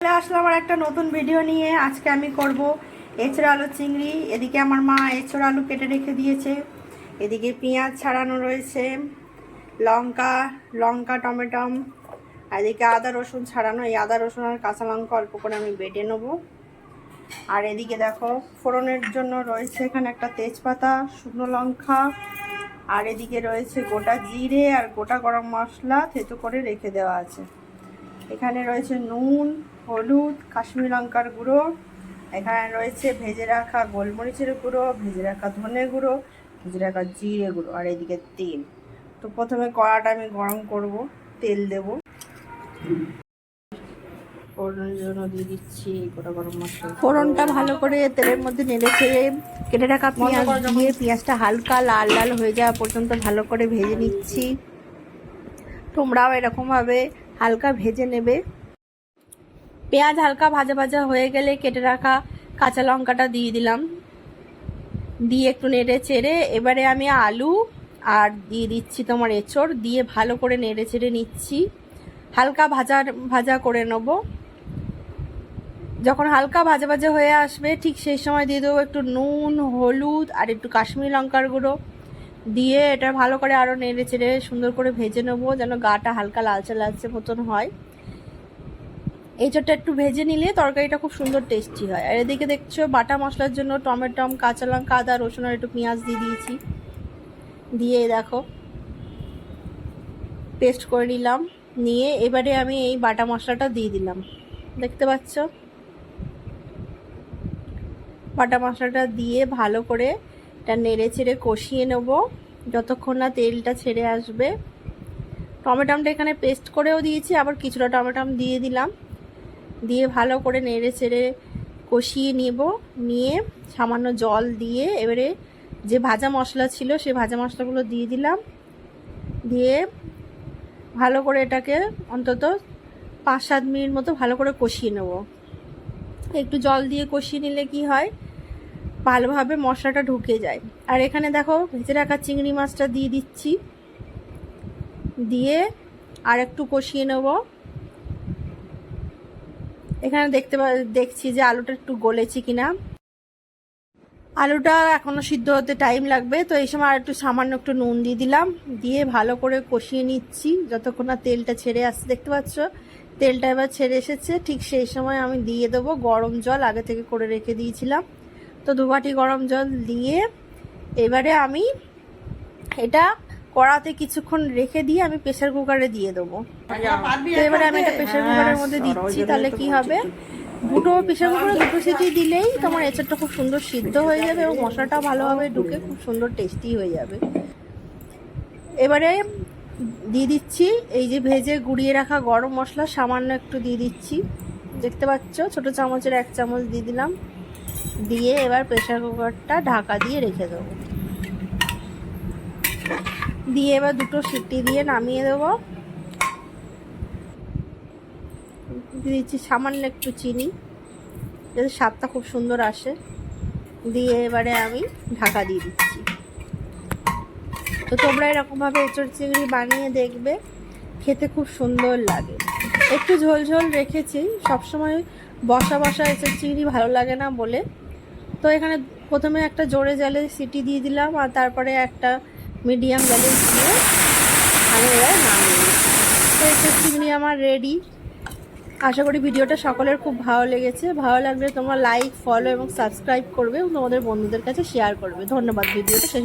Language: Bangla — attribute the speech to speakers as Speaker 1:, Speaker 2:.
Speaker 1: চলে আসলাম আমার একটা নতুন ভিডিও নিয়ে। আজকে আমি করব এঁচড় আলু চিংড়ি। এদিকে আমার মা এঁচড় আলু কেটে রেখে দিয়েছে। এদিকে পেঁয়াজ ছাড়ানো রয়েছে, লঙ্কা লঙ্কা, টমেটম এদিকে আদা, রসুন ছাড়ানো। এই আদা, রসুন আর কাঁচা লঙ্কা অল্প করে আমি বেটে নেব। আর এদিকে দেখো, ফোড়নের জন্য রয়েছে এখানে একটা তেজপাতা, শুকনো লঙ্কা, আর এদিকে রয়েছে গোটা জিরে আর গোটা গরম মশলা থেতো করে রেখে দেওয়া আছে। এখানে রয়েছে নুন হলুদ কাশ্মীর লঙ্কার গুঁড়ো এখানে রয়েছে ভেজে রাখা গোলমরিচের গুঁড়ো ভেজে রাখা ধনে গুঁড়ো ভেজে রাখা জিরে গুঁড়ো আর এদিকে তেল। তো প্রথমে কড়াটা আমি গরম করব তেল দেব। ফোড়নের জন্য দিয়ে দিচ্ছি গোটা গরম মশলা। ফোড়নটা ভালো করে তেলের মধ্যে নেড়ে ছেড়ে কেটে রাখা পেঁয়াজ দিয়ে পেঁয়াজটা হালকা লাল লাল হয়ে যাওয়া পর্যন্ত ভালো করে ভেজে নিচ্ছি। তোমরাও এরকমভাবে হালকা ভেজে নেবে। পেঁয়াজ হালকা ভাজা ভাজা হয়ে গেলে কেটে রাখা কাঁচা লঙ্কাটা দিয়ে দিলাম। দিয়ে একটু নেড়ে চেড়ে এবারে আমি আলু আর দিয়ে দিচ্ছি তোমার এঁচড়। দিয়ে ভালো করে নেড়ে চেড়ে নিচ্ছি। হালকা ভাজা ভাজা করে নেব। যখন হালকা ভাজা ভাজা হয়ে আসবে, ঠিক সেই সময় দিয়ে দেবো একটু নুন, হলুদ আর একটু কাশ্মীরি লঙ্কার গুঁড়ো। দিয়ে এটা ভালো করে আরও নেড়ে চেড়ে সুন্দর করে ভেজে নেব যেন গাটা হালকা লালচে লালচে মতন হয়। এই চটটা একটু ভেজে নিলে তরকারিটা খুব সুন্দর টেস্টি হয়। আর এদিকে দেখছ বাটা মশলার জন্য টমেটম, কাঁচা লঙ্কা, আদা, রসুন আর একটু পেঁয়াজ দিয়ে দিয়েছি। দিয়ে দেখো পেস্ট করে নিলাম। নিয়ে এবারে আমি এই বাটা মশলাটা দিয়ে দিলাম। দেখতে পাচ্ছ? বাটা মশলাটা দিয়ে ভালো করে এটা নেড়ে চেড়ে কষিয়ে নেব। যতক্ষণ না তেলটা ছেড়ে আসবে। টমেটমটা এখানে পেস্ট করেও দিয়েছি, আবার কিছুটা টমেটম দিয়ে দিলাম। দিয়ে ভালো করে নেড়ে চেড়ে কষিয়ে নেব, নিয়ে সামান্য জল দিয়ে এবারে যে ভাজা মশলা ছিল সে ভাজা মশলাগুলো দিয়ে দিলাম। দিয়ে ভালো করে এটাকে অন্তত পাঁচ সাত মিনিট মতো ভালো করে কষিয়ে নেব। একটু জল দিয়ে কষিয়ে নিলে কি হয়? ভালোভাবে মশলাটা ঢুকে যায়। আর এখানে দেখো ভেজে রাখা চিংড়ি মাছটা দিয়ে দিচ্ছি। দিয়ে আর একটু কষিয়ে নেব। এখানে দেখতে দেখছি যে আলুটা একটু গলেছি কিনা। আলুটা এখনও সিদ্ধ হতে টাইম লাগবে, তো এই সময় আর একটু সামান্য একটু নুন দিয়ে দিলাম। দিয়ে ভালো করে কষিয়ে নিচ্ছি, যতক্ষণ না তেলটা ছেড়ে আসছে, দেখতে পাচ্ছ? তেলটা এবার ছেড়ে এসেছে, ঠিক সেই সময় আমি দিয়ে দেবো গরম জল, আগে থেকে করে রেখে দিয়েছিলাম। তো দুবাটি গরম জল দিয়ে এবারে আমি এটা কড়াতে কিছুক্ষণ রেখে দিয়ে আমি প্রেশার কুকারে দিয়ে দেবো। তো এবারে আমি এটা প্রেশার কুকারের মধ্যে দিচ্ছি তাহলে কি হবে? দুটো প্রেশার কুকারে দুটো সিটি দিলেই তোমার এঁচড়টা খুব সুন্দর সিদ্ধ হয়ে যাবে এবং মশলাটাও ভালোভাবে ঢুকে খুব সুন্দর টেস্টি হয়ে যাবে। এবারে দিয়ে দিচ্ছি এই যে ভেজে গুঁড়িয়ে রাখা গরম মশলা সামান্য একটু দিয়ে দিচ্ছি। দেখতে পাচ্ছ? ছোট চামচের এক চামচ দিয়ে দিলাম। দিয়ে এবার প্রেশার কুকারটা ঢাকা দিয়ে রেখে দেবো। দিয়ে এবার দুটো সিটি দিয়ে নামিয়ে দেবো। দিয়ে দিচ্ছি সামান্য একটু চিনি, যাতে স্বাদটা খুব সুন্দর আসে। দিয়ে এবারে আমি ঢাকা দিয়ে দিচ্ছি। তো তোমরা এরকমভাবে এঁচড় চিংড়ি বানিয়ে দেখবে, খেতে খুব সুন্দর লাগে। একটু ঝোল ঝোল রেখেছি, সবসময় বসা বসা এঁচড় চিংড়ি ভালো লাগে না বলে। তো এখানে প্রথমে একটা জোরে জালে সিটি দিয়ে দিলাম, আর তারপরে একটা মিডিয়াম লেভেল দিয়ে আমি এবার নামিয়ে তো চিংড়ি আমার রেডি আশা করি ভিডিওটা সকলের খুব ভালো লেগেছে। ভালো লাগলে তোমরা লাইক ফলো এবং সাবস্ক্রাইব করবে এবং তোমাদের বন্ধুদের কাছে শেয়ার করবে। ধন্যবাদ ভিডিওটা শেষ